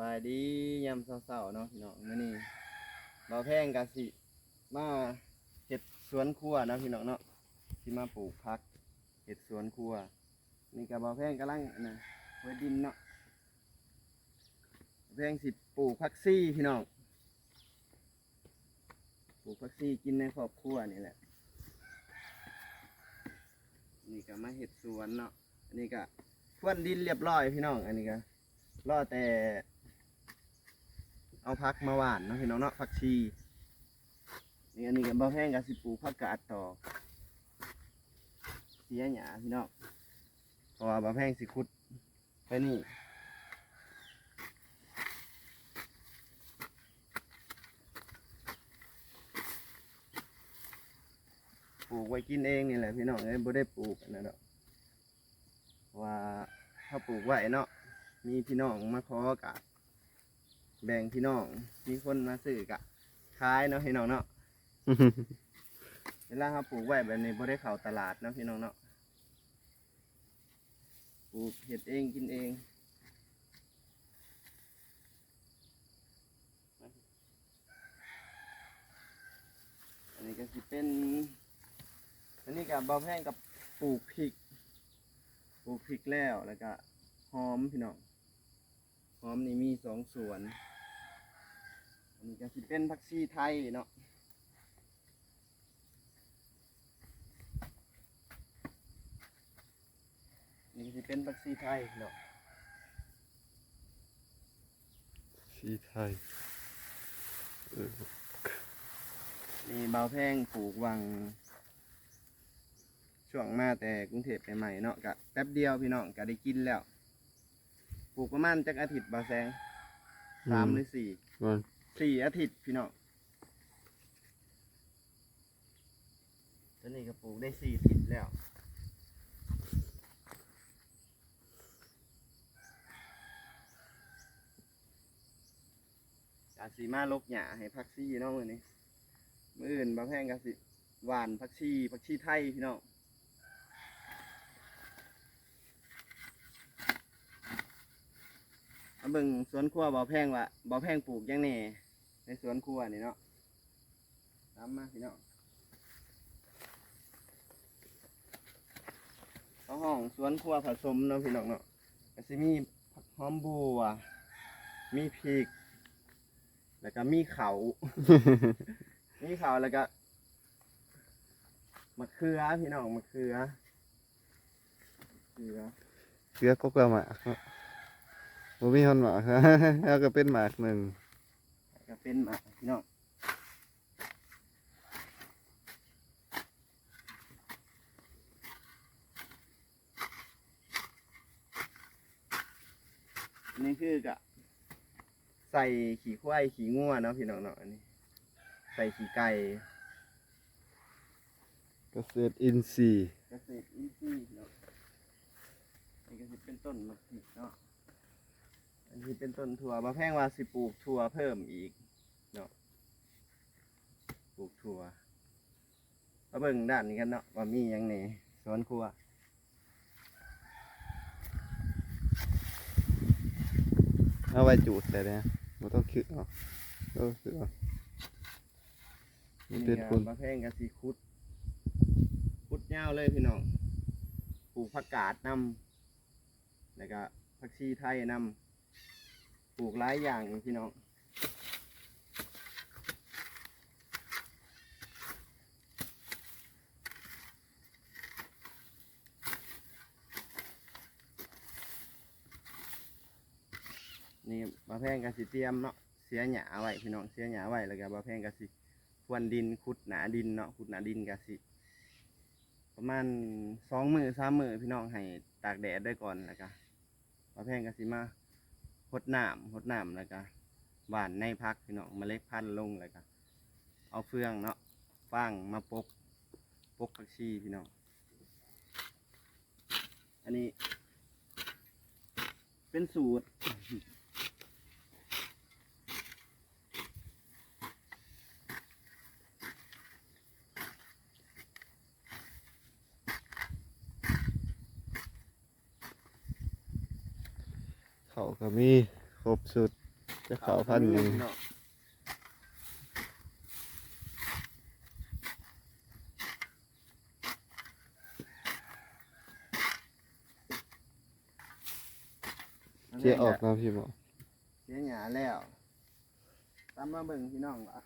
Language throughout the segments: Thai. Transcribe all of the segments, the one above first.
บายดียามเช้าๆเนาะพี่น้องมื้อนี้บ่าวแพงกะสิมาเฮ็ดสวนครัวเนาะพี่น้องเนาะสิมาปลูกผักเฮ็ดสวนครัว นี่ก็บ่าวแพงกำลังนะไว้ดินเนาะแพงสิปลูกผักซี่พี่น้องปลูกผักซี่กินในครอบครัวนี่แหละ นี่ก็มาเฮ็ดสวนเนาะอันนี้ก็พรวนดินเรียบร้อยพี่น้อง อันนี้ก็รอแต่ เอาพักมาหวานเนาะพี่น้องเนาะผักชีนี่อันนี้กับบ่แห้งกับสิปูผักกาดต่อเสียหยาพี่น้องเพราะว่าบ่แห้งสิขุดไปนี่ปลูกไว้กินเองนี่แหละพี่น้องเอ้ยบ่ได้ปลูกนนั้นดอกเพราะว่าถ้าปลูกไว้เนาะมีพี่น้องมาขอกะ แบ่งพี่น้อง มีคนมาซื้อกะขายเนาะพี่น้องเนาะ เวลาเขาปลูกไว้แบบนี้บ่ได้เข้าตลาดเนาะพี่น้องเนาะ ปลูกเห็ดเองกินเองอันนี้ก็สิเป็น อันนี้กับเบาแพงกับปลูกพริก ปลูกพริกแล้วแล้วก็หอมพี่น้อง หอมนี่มีสองสวน อันนี้ก็สิเป็นผักชีไทยเนาะนี่ก็สิเป็นผักชีไทยเนาะสีไทยเออนี่เบาแพงปลูกวัง ช่วงมาแต่กรุงเทพใหม่ๆเนาะกะแป๊บเดียวพี่น้องก็ได้กินแล้ว ปลูกประมาณจักอาทิตย์บาแซงสามหรือสี่มัน สี่อาทิตย์พี่น้องตอนนี้ก็ปลูกได้สี่อาทิตย์แล้วกาสีมาลกหญ้าให้พักซี่นาะมื้อนี้มื้ออื่นบางแพงกาสิหวานพักชีพักชีไทยพี่น้องมา เบิ่งสวนครัวบ่อแพงว่าบ่อแพงปลูกหยังแหน่ในสวนครัวนี่เนาะตามมาพี่น้องเขาห้องสวนครัวผสมเนาะพี่น้องเนาะก็สิมีผักหอมบัวมีพริก แล้วก็มีเขา มีเขาแล้วก็มะเขือพี่น้องมะเขือมะเขือเสือก็กระหมากเนาะ บ่มีคนหมากแล้วก็เป็นหมากหนึ่งแล้วก็เป็นหมากพี่น้องอันนี่คือกะใส่ขี้ควายขี้งัวเนาะพี่น้องเนาะอันนี้ใส่ขี้ไก่เกษตรอินทรีย์เกษตรอินทรีย์เนาะนี่ก็สิเป็นต้นมะพริกเนาะ อันนี้เป็นต้นถั่วบะแพงว่าสิปลูกถั่วเพิ่มอีกเนาะปลูกถั่วมาเบิ่งด้านนี้กันเนาะว่ามีหยังในสวนครัวเอาไว้จูดเลยนะบ่ต้องคิดเอาเออคือเอามันเป็นคนบะแพงกับสีคุดคุดยาเลยพี่น้อง ปลูกผักกาดนำแล้วก็ผักชีไทยนำ ลูกหลายอย่างพี่น้องนี่บาแพงกสิเตรียมเนาะเสียหยาไว้พี่น้องเสียหยาไว้แล้วก็บาแพงกสิควนดินขุดหนาดินเนาะขุดหนาดินกสิ ประมาณสองมือสามมือพี่น้องให้ตากแดดได้ก่อนแล้วก็บาแพงกสิมา หดน้ำหดน้ำแล้วก็หวานในพักพี่น้องเมล็ดพันธุ์ลงแล้วก็เอาเฟืองเนาะฟางมาปกปกผักชีพี่น้องอันนี้ เป็นสูตร ก็มีครบสุดจะเข้าพันธุ์หยังพี่น้องอันเจีนี้ยออกเนาะพี่บอกเสียหยาแล้วตามมาเบิ่งพี่น้องวะ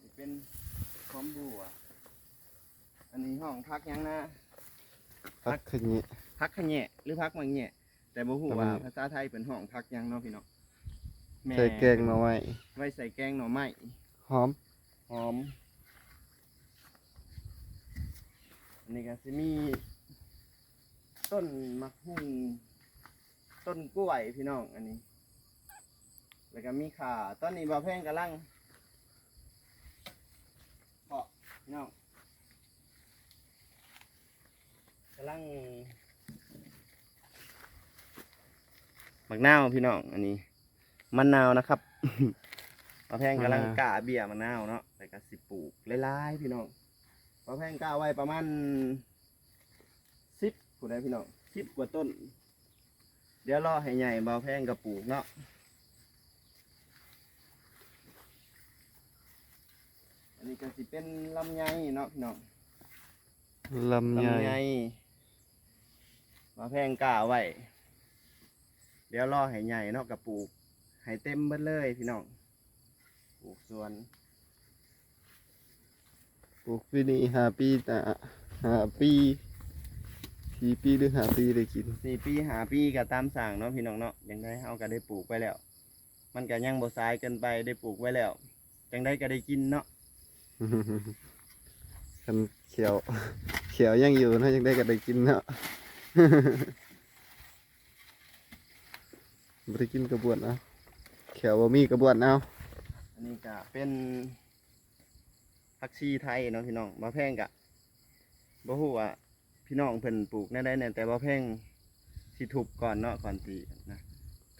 นี่เป็นคอมบัวอันนี้ห้องพักหยังนะพักขึ้นนี้ พักขะแหน่หรือพักมังแหน่แต่บ่ฮู้แต่มัว่านภาษาไทยเป็นห้องพักหยังเนาะพี่น้องแม่ใส่แกงมาไว้ไว้ใส่แกงหน่อไม้หอมหอมอันนี้ก็สิมี ต้นมะฮุ่งต้นกล้วยพี่น้องอันนี้ แล้วก็มีข่าตอนนี้บ่าวแพงกำลังเพาะพี่น้องกำลัง มักนาวพี่น้องอันนี้มะนาวนะครับปลาแพงกำลังกล้าเบี้ยมะนาวเนาะแต่ก็สิปลูกหลายๆพี่น้องปลาแพงกล้าไว้ประมาณสิบผู้ใดพี่น้องสิบกว่าต้น เดี๋ยวรอให้ใหญ่ปลาแพงกับปลูกเนาะอันนี้ก็สิเป็นลำไยเนาะพี่น้องลำไยลำไยปลาแพงกล้าไว้ เดี๋ยวรอให้ใหญ่เนาะกับปลูกให้เต็มเบิดเลยพี่น้องปลูกสวนปลูกปีนี้ห้าปีนะห้าปีสี่ปีหรือห้าปีได้กินสี่ปีหาปีก็ตามสั่งเนาะพี่น้องเนาะยังได้เฮาก็ได้ปลูกไว้แล้ว มันก็ยังบ่สายเกินไปได้ปลูกไว้แล้วจังได้ก็ได้กินเนาะคันเขียวเขียวยังอยู่เนาะยังได้ก็ได้กินเนาะ บ่ได้กินกระบวนเอาเขียวบ่มีกระบวนเอาอันนี้ก็เป็นผักชีไทยเนาะพี่น้องบ่แพงกะบ่ฮู้ว่าพี่น้องเพิ่นปลูกแน่ได้แน่แต่บ่แพงสิทุบก่อนเนาะก่อนสินะ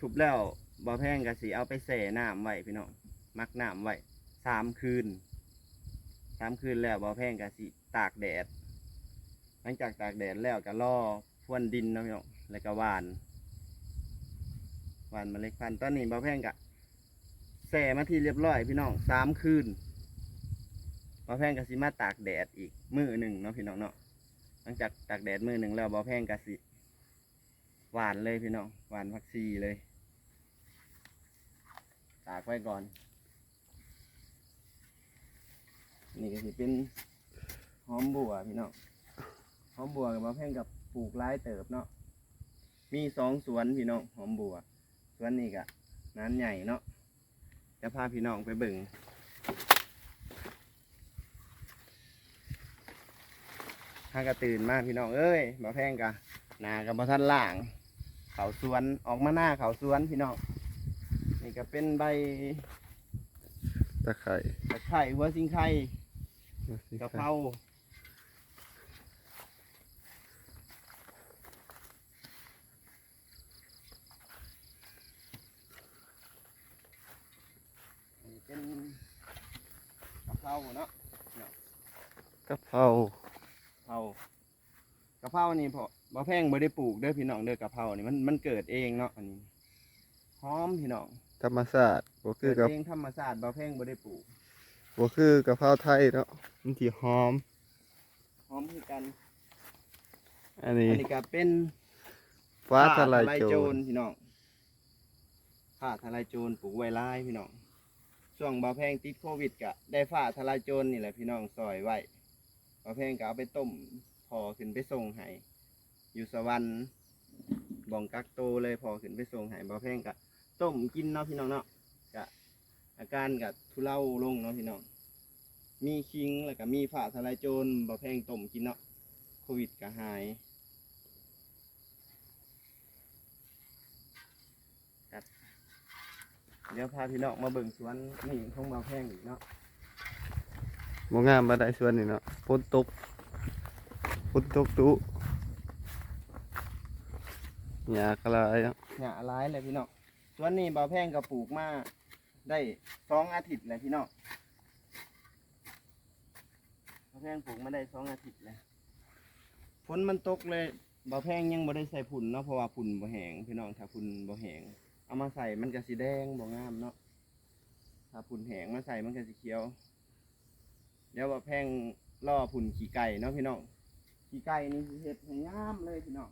ทุบแล้วบ่แพงก็สิเอาไปแช่น้ำไว้พี่น้องมักน้ำไว้สามคืนสามคืนแล้วบ่แพงก็สิตากแดด หลังจากตากแดดแล้วก็ล่อพรวนดินเนาะพี่น้องแล้วก็หวาน หวานเมล็ดพันธุ์ตอนนี้บ่แพงกะแส่มาที่เรียบร้อยพี่น้องสามคืนบ่แพงกะสิมาตากแดดอีกมือหนึ่งเนาะพี่น้องเนาะหลังจากตากแดดมือหนึ่งแล้วบ่แพงกะสิหวานเลยพี่น้องหวานผักชีเลย ตากไว้ก่อน นี่ก็สิเป็นหอมบัวพี่น้องหอมบัวกับมะแพงกับปลูกหลายเติบเนาะมีสองสวนพี่น้องหอมบัว สวนนี้กะนั้นใหญ่เนาะจะพาพี่น้องไปเบิ่งถ้ากระตื่นมาพี่น้องเอ้ยมะแพงกะหนากับมะทันล่าง เขาสวนออกมาหน้าเขาสวนพี่น้องนี่ก็เป็นใบตะไคร้ตะไคร้หัวสิงไข่กะเพรา เป็นกะเพราเนาะกะเพรากะเพรากะเพรานี่พอบ่แพงบ่ได้ปลูกเด้อพี่น้องเด้อกะเพรานี่มันมันเกิดเองเนาะอันนี้หอมพี่น้องธรรมชาติบ่คืเกิอดกับเองธรรมชาติบ่แพงบ่ได้ปลูกบ่คือกะเพราไทยเนาะมันสิหอม หอมคือกันอันนี้อันนี้ก็เป็นฟ้าทลายโจร พี่น้องผ้าทลายโจรปลูกไว้หลายพี่น้อง ช่วงบ่แพงติดโควิดก็ได้ฟ้าทลายโจรนี่แหละพี่น้องซอยไว้บ่แพงก็เอาไปต้มพอขึ้นไปส่งให้อยู่สวรรค์บ่องกักโตเลยพอขึ้นไปส่งให้บ่แพงก็ต้มกินเนาะพี่น้องเนาะก็อาการก็ทุเลาลงเนาะพี่น้อง มีคิงแล้วก็มีผ้าทลายโจรบ่แพงต้มกินเนาะโควิดก็หาย เดี๋ยวพาพี่น้องมาเบิ่งสวนนี่ของบ่าวแพงอีกเนาะบ่งามบ่ได้ส่วนนี่เนาะฝนตกฝนตกดุหญ้ากระลายเนาะหญ้าร้ายเลยพี่น้องสวนนี้บ่าวแพงก็ปลูกมาได้สองอาทิตย์เลยพี่น้องบ่าวแพงปลูกมาได้สองอาทิตย์เลยฝนมันตกเลยบ่แพงยังบ่ได้ใส่ผุ่นเนาะเพราะว่าผุ่นบ่แห้งพี่น้องถ้าผุ่นบ่แห้ง เอามาใส่มันก็สิแดงบ่งามเนาะถ้าผุ่นแห้งมาใส่มันก็สิเขียว เดี๋ยวบ่แพงล่อผุ่นขี้ไก่เนาะพี่น้องขี้ไก่นี่สิเฮ็ดให้งามเลยพี่น้อง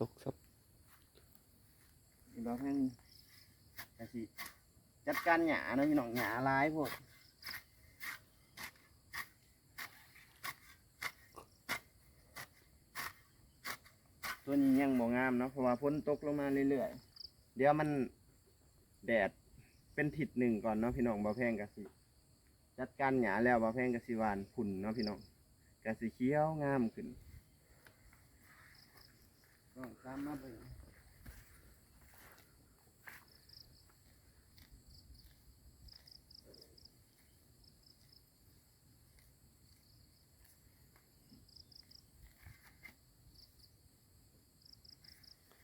ตกซับนี่บ่แพงก็สิจัดการหญ้าเนาะพี่น้องหญ้าหลายพวก ตัวนี้ยังบ่งามเนาะเพราะว่าฝนตกลงมาเรื่อยๆ เดี๋ยวมันแดดเป็นทิศหนึ่งก่อนเนาะพี่น้องบ่แพงกะสิ จัดการหยาแล้วบ่แพงกะสิหวานผุ่นเนาะพี่น้องกะสิเขียวงามขึ้นต้องตามมาไปง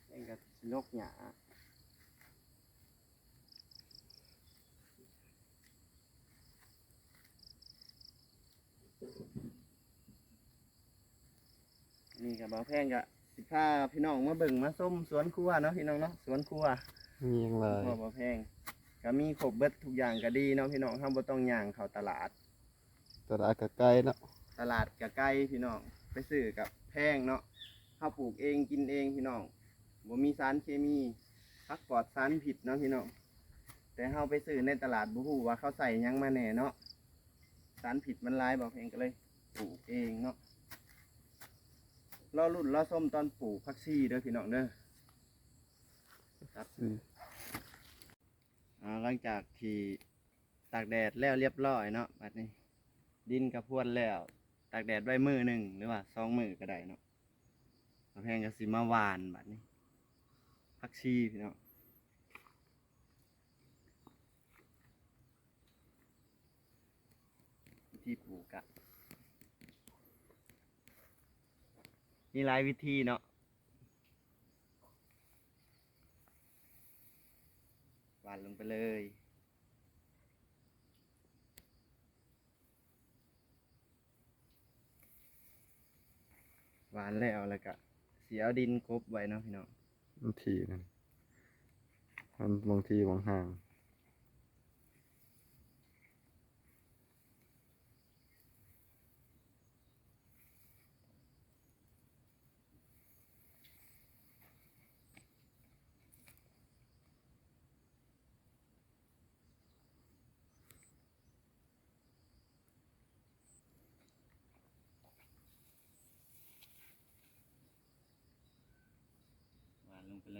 เองกะสิ นกหยานี่กับบ่าวแพงกะสิพาพี่น้องมาเบิ่งมาส้มสวนครัวเนาะพี่น้องเนาะสวนครัวมีอย่างไรพ่อบ่าวแพงก็มีครบเบิดทุกอย่างก็ดีเนาะพี่น้องเฮาบ่ต้องย่างเข้าตลาด ตลาดกะไกลเนาะตลาดก็ใกล้พี่น้องไปซื้อกับแพงเนาะเฮาปลูกเองกินเองพี่น้อง บ่มีสารเคมีพักปลอดสารผิดเนาะพี่น้องแต่เฮาไปซื้อในตลาดบ่ฮู้ว่าเขาใส่หยังมาแน่เนาะสารผิดมันหลายบ่าวแพงก็เลยปลูกเองเนาะรอรุ่นรอส้มตอนปลูกผักชีเด้อพี่น้องเด้อครับอืมอ่าหลังจากที่ตากแดดแล้วเรียบร้อยเนาะบัดนี้ ดินกระพรวนแล้ว ตากแดดไว้มือหนึ่งหรือว่าสองมือก็ได้เนาะมาแพงก็สิมาหวานบัดนี้ ผักชีพี่น้องวิธีปลูกอะมีหลายวิธีเนาะหวานลงไปเลยหวานแล้วแล้วก็เสียดินกบไว้เนาะพี่น้องบาง ทีนั่นมันบางทีบางห่าง ห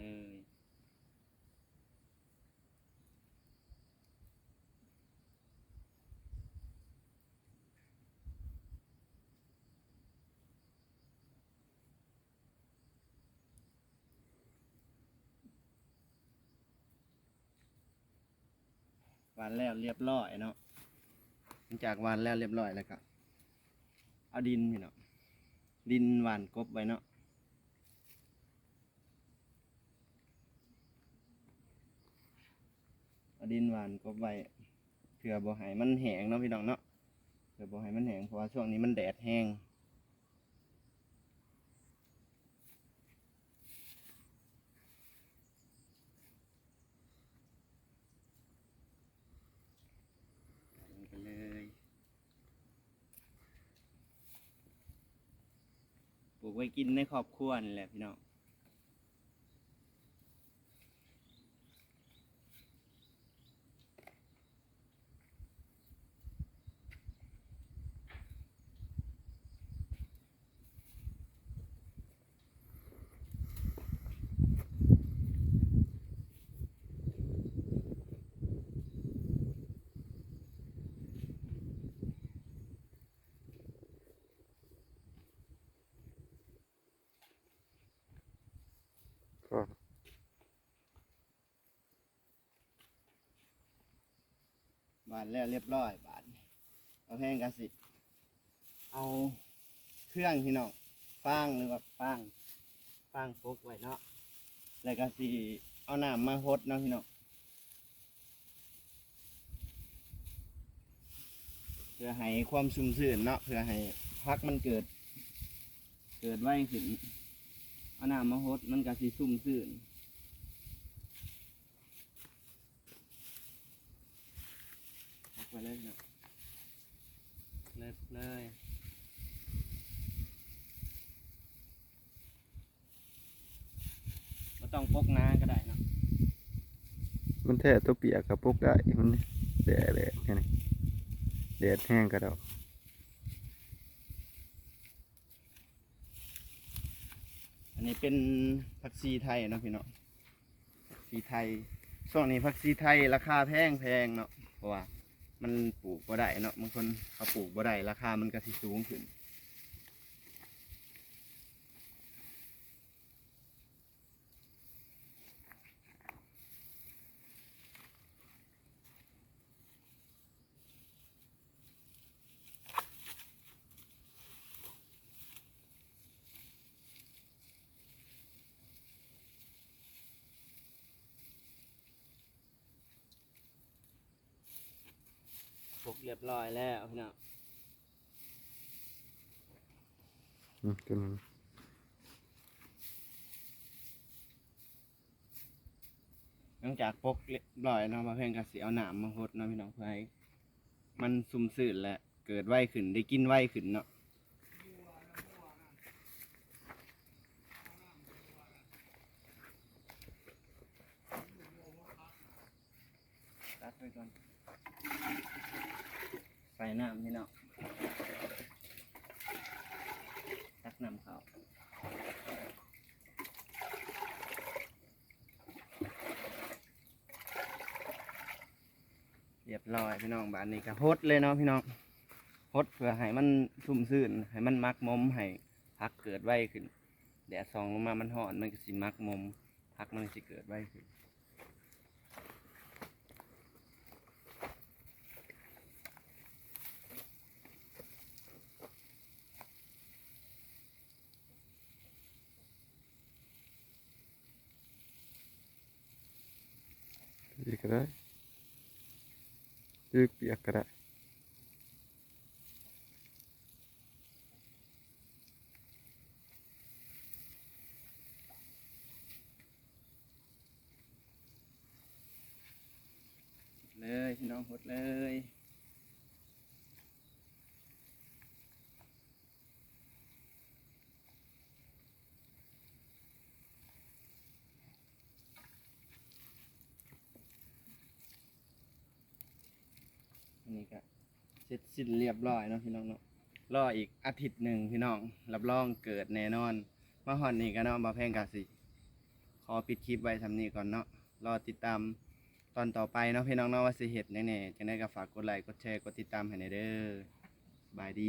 วานแล้วเรียบร้อยเนาะหลังจากวานแล้วเรียบร้อยแล้วก็เอาดินพี่เนาะดินหวานกบไว้เนาะ เอาดินหวานกบไว้เผื่อบ่ให้มันแห้งเนาะพี่น้องเนาะเผื่อบ่ให้มันแห้งเพราะว่าช่วงนี้มันแดดแห้งลงไปเลยปลูกไว้กินในครอบครัวนี่แหละพี่น้อง บานแล้วเรียบร้อยบานเอาแห้งกระสิเอาเครื่องที่น้องฟางหรือว่าฟางฟางฟกไว้เนาะแล้วกะสีเอาน้ำมาหดเนาะพี่น้องเพื่อให้ความชุ่มชื้นเนาะเพื่อให้พักมันเกิด เกิดไว้ขึ้นเอาน้ำมาหดมันกะสีชุ่มชื้น ไปเลยเนาะเลิกเลยไม่ต้องปกน้าก็ได้เนาะมันแท้ตัวเปียกกับพวกได้มันแดดแดดแค่นี้แดดแห้งก็ดอกอันนี้เป็นผักชีไทยเนาะพี่เนาะผักชีไทยช่วงนี้ผักชีไทยราคาแพงแพงเนาะเพราะว่า มันปลูกบ่ได้เนาะบางคนเขาปลูกบ่ได้ราคามันก็สิสูงขึ้น กเรียบร้อยแล้วพี่เนาะอืมก็มันหลังจากปลูกเรียบร้อยเนาะมาเพ่งก็สิเอาหนามมาหดเนาะพี่น้องเพื่อให้มันซุ่มซื่นและเกิดไวขึ้นได้กินไวขึ้นเนาะตัดไว้ก่อน ใส่น้ำพี่น้องตักน้ำเขาเรียบร้อยพี่น้องบ้านนี้ก็ฮดเลยเนาะพี่น้องฮดเพื่อให้มันชุ่มซื่นให้มันมักมมให้พักเกิดไวขึ้นแดดส่องลงมามันห่อนมันก็สิมักมมพักมันสิเกิดไวขึ้น ก็ได้ยืดเปียกก็ได้เลยพี่น้องหดเลย นี่ก็เสร็จสิ้นเรียบร้อยเนาะพี่น้องเนาะรออีกอาทิตย์หนึ่งพี่น้อง รับรองเกิดแน่นอนมาหอนนี่ก็เนาะมาแพงกาสิขอปิดคลิปไว้ทำนี้ก่อนเนาะรอติดตามตอนต่อไปเนาะพี่น้องเนาะว่าสิเห็ดแน่ๆจังได้ก็ฝากกดไลค์กดแชร์กดติดตามให้ในเด้อบายดี